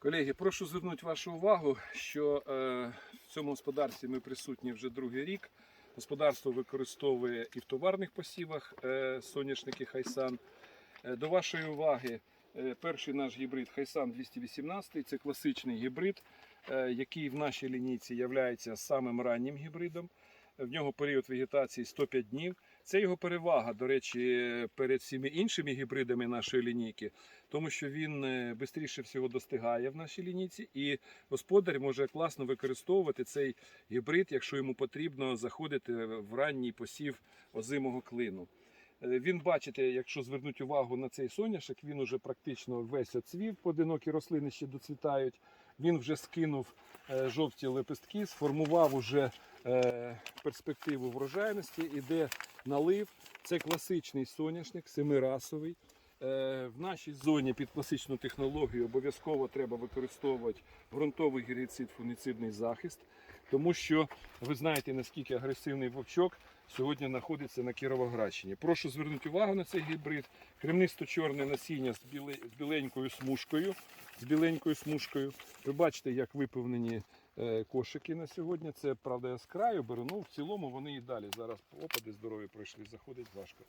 Колеги, прошу звернути вашу увагу, що е, в цьому господарстві ми присутні вже другий рік. Господарство використовує і в товарних посівах е, соняшники Хайсан. Е, до вашої уваги, перший наш гібрид Хайсан 218 це класичний гібрид, який в нашій лінійці є самим раннім гібридом. В нього період вегетації 105 днів. Це його перевага, до речі, перед всіми іншими гібридами нашої лінійки, тому що він швидше всього достигає в нашій лінійці, і господар може класно використовувати цей гібрид, якщо йому потрібно заходити в ранній посів озимого клину. Е, Він, бачите, якщо звернути увагу на цей соняшок, він уже практично весь оцвів, поодинокі рослини ще доцвітають. Він вже скинув е, жовті лепестки, сформував уже е, перспективу врожайності, іде налив. Це класичний соняшник, семирасовий. Е, В нашій зоні під класичну технологію обов'язково треба використовувати ґрунтовий гербіцид, фунгіцидний захист, тому що ви знаєте, наскільки агресивний вовчок сьогодні знаходиться на Кіровоградщині. Прошу звернути увагу на цей гібрид. Кремнисто-чорне насіння з біленькою смужкою. З біленькою смужкою. Ви бачите, як виповнені е, кошики на сьогодні. Це правда я з краю беру, ну в цілому вони і далі. Зараз опади здорові пройшли, заходить важко.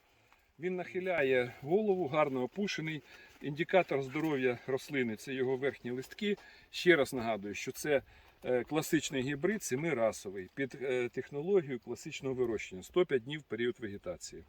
Він нахиляє голову, гарно опушений. Індикатор здоров'я рослини це його верхні листки. Ще раз нагадую, що це е, класичний гібрид семирасовий під технологію технологією класичного вирощення 105 днів період вегетації.